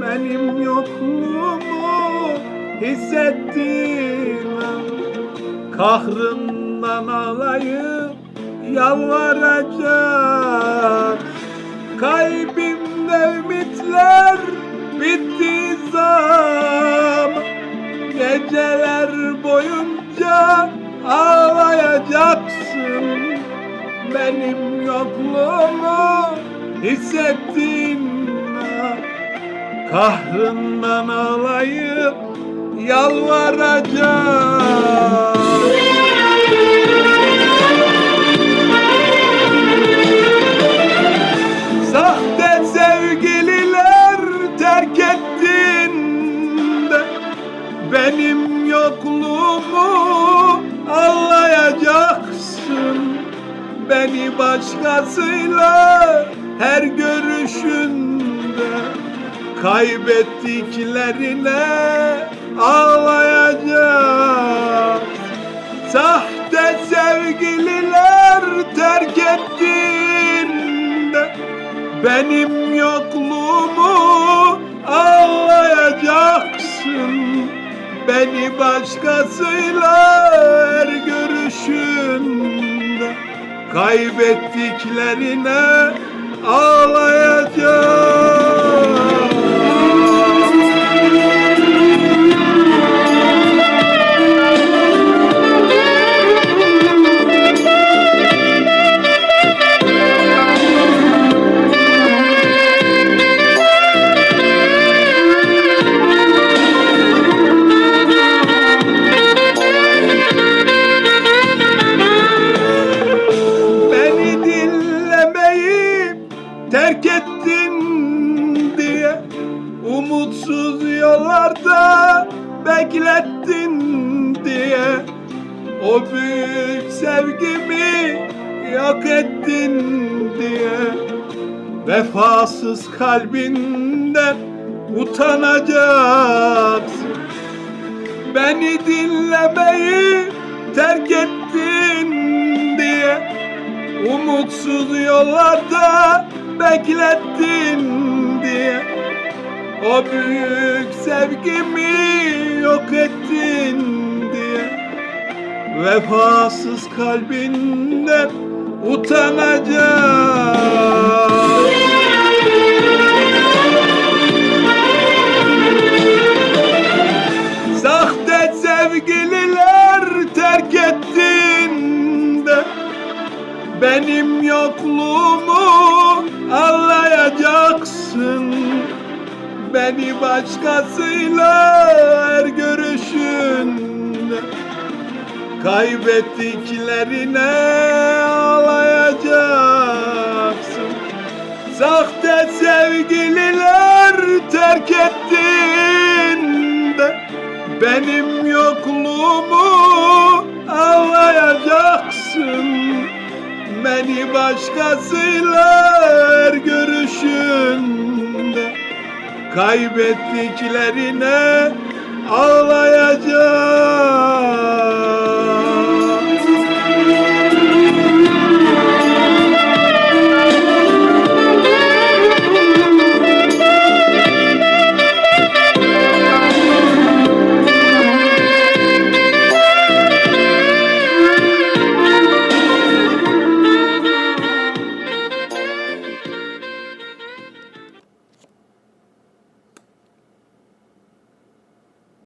Benim yokluğumu hissettin Kahrından ağlayıp yalvaracak. Kalbimde ümitler bitti zaman Geceler boyunca ağlayacaksın. Benim yokluğumu hissettin mi? Kahrından ağlayıp yalvaracak Sahte sevgililer terk ettin de Benim yokluğumu anlayacaksın Beni başkasıyla her görüşünde Kaybettiklerine ağlayacak Sahte sevgililer terk ettiğinde Benim yokluğumu ağlayacaksın. Beni başkasıyla her görüşünde Kaybettiklerine ağlayacak Umutsuz yollarda beklettin diye O büyük sevgimi yok ettin diye. Vefasız kalbinden utanacaksın. Beni dinlemeyi terk ettin diye Umutsuz yollarda beklettin O büyük sevgimi yok ettin diye. Vefasız kalbinden utanacak Sahte sevgililer terk ettiğinde Benim yokluğumu Beni başkasıyla her görüşünde. Kaybettiklerine ağlayacaksın. Sahte sevgililer terk ettiğinde Benim yokluğumu anlayacaksın Beni başkasıyla her görüşünde Kaybettiklerine ağlayacak